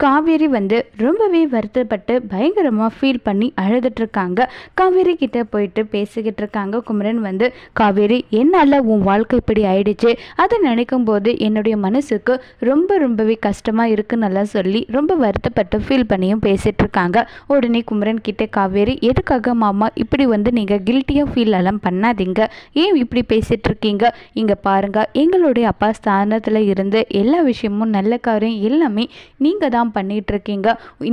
காவேரி வந்து ரொம்பவே வருத்தப்பட்டு பயங்கரமாக ஃபீல் பண்ணி அழுதுட்ருக்காங்க காவேரி கிட்டே போயிட்டு பேசிக்கிட்டு இருக்காங்க குமரன் வந்து காவேரி என்னால் உன் வாழ்க்கை இப்படி ஆயிடுச்சு? அதை நினைக்கும் போது என்னுடைய மனசுக்கு ரொம்ப ரொம்பவே கஷ்டமாக இருக்குன்னு சொல்லி ரொம்ப வருத்தப்பட்டு ஃபீல் பண்ணியும் பேசிகிட்டு இருக்காங்க உடனே குமரன் கிட்டே காவேரி எதுக்காக மாமா இப்படி வந்து நீங்கள் கில்ட்டியாக ஃபீல் எல்லாம் பண்ணாதீங்க? ஏன் இப்படி பேசிகிட்டு இருக்கீங்க இங்கே பாருங்கள் எங்களுடைய அப்பா ஸ்தானத்தில் இருந்து எல்லா விஷயமும் நல்ல காரியம் எல்லாமே நீங்கள் தான் பண்ணிகிட்ருக்கீங்க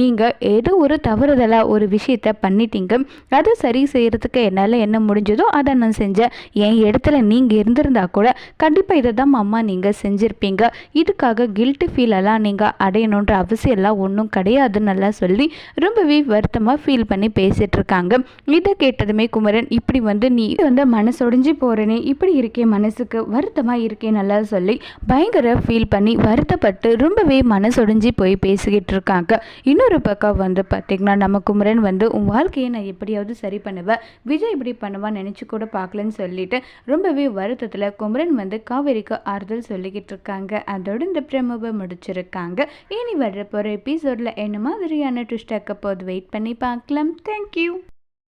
நீங்கள் ஏதோ ஒரு தவறுதலாக ஒரு விஷயத்த பண்ணிட்டீங்க. அதை சரி செய்கிறதுக்கு என்னால் என்ன முடிஞ்சதோ அதை நான் செஞ்சேன். என் இடத்துல நீங்கள் இருந்திருந்தா கூட கண்டிப்பாக இதை தான் அம்மா நீங்கள் செஞ்சுருப்பீங்க. இதுக்காக கில்ட்டு ஃபீலெல்லாம் நீங்கள் அடையணுன்ற அவசியம்லாம் ஒன்றும் கிடையாதுன்னு நல்லா சொல்லி ரொம்பவே வருத்தமாக ஃபீல் பண்ணி பேசிகிட்டு இருக்காங்க. இதை கேட்டதுமே குமரன் இப்படி வந்து நீ வந்து மனசொடிஞ்சு போகிறேனே இப்படி இருக்கே மனசுக்கு வருத்தமாக இருக்கே நல்லா சொல்லி பயங்கர ஃபீல் பண்ணி வருத்தப்பட்டு ரொம்பவே மனசொடிஞ்சு போய் பேசி பேசிக்கிட்டு இருக்காங்க இன்னொரு பக்கம் வந்து பார்த்திங்கன்னா நம்ம குமரன் வந்து உன் வாழ்க்கையை நான் எப்படியாவது சரி பண்ணுவேன் விஜய் இப்படி பண்ணுவான்னு நினச்சி கூட பார்க்கலன்னு சொல்லிட்டு ரொம்பவே வருத்தத்தில் குமரன் வந்து காவேரிக்கு ஆறுதல் சொல்லிக்கிட்டு இருக்காங்க அதோடு இந்த பிரமுவை முடிச்சிருக்காங்க. இனி வர்ற போகிற எபிசோடில் என்ன மாதிரியான ட்விஸ்ட் போது வெயிட் பண்ணி பார்க்கலாம். தேங்க்யூ